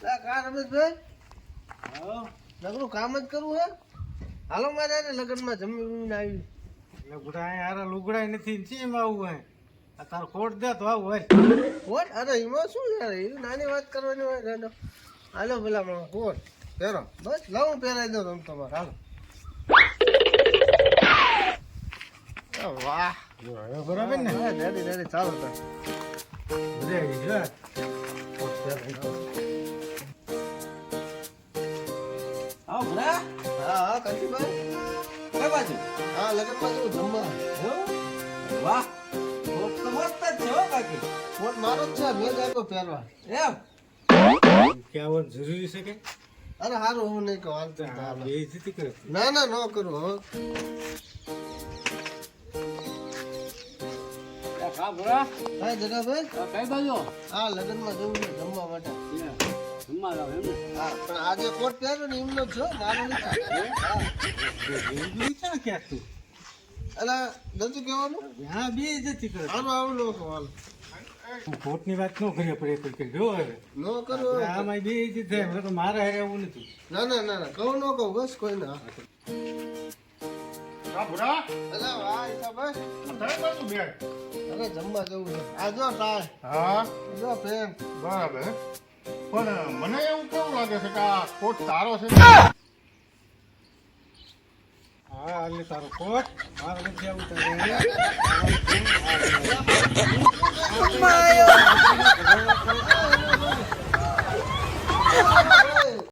કા રમેશભાઈ નકરું કામ જ કરવું હે? હાલો મારે હારે લગ્નમાં જમીને આવી. લુગડા યાર લુગડા નથી ચીમ આવું હે? આ તાર ખોટ દે તો આવું હોય. કોટ અરે એમાં શું યાર એ નાની વાત કરવાની હોય ને. હાલો પેલા મને કોટ પહેરો. બસ લઉં પહેરાઈ દો તમે તમારે. હાલો. વાહ. બરાબર ને? રેડી રેડી ચાલો તાર રેડી જો આવો ભલા હા હા કાંતિભાઈ કઈ બાજુ હા લગ્નમાં જવું જમવા વાહ કોટ તો મસ્ત જ છે હો કાકી કોટ મારો જ છે મેં જ આપ્યો પહેરવા એમ કેવું જરૂરી છે કે અરે હારું હું નહીં કહું હાલ તો આ ચાલો. બેઇજ્જતી કરે ના ના ન કરું હવે કા ભલા હા જગાભાઈ કઈ બાજુ હા લગ્નમાં જવું છે જમવા માટે જાવ એમ ને? હા પણ આજે કોટ પહેર્યો ને એમનો જ છો મારો નથી હા. બેઇજ્જતી છે ને ક્યાંક તું? અલા નથી કહેવાનું? હા બેઇજ્જતી કરે. હારું આવું લોકો હાલ. તું ખોટની વાત ન કરી પડે કોઈ કે જો હવે. ન કરો આમાં બે બેઇજ્જતી થાય હવે તો મારે હારે આવું નથી. ના ના ના ના કહું ન કહું બસ કોઈ ના. અલા વાહ ઈશાભાઈ અરે જમવા જવું છે. આ જો ટાય હા. જો ફેન બરાબર. પણ મને એવું કેવું લાગે છે કે આ કોટ તારો છે? હા, એટલે તારો કોટ. મારે નથી આવું તારે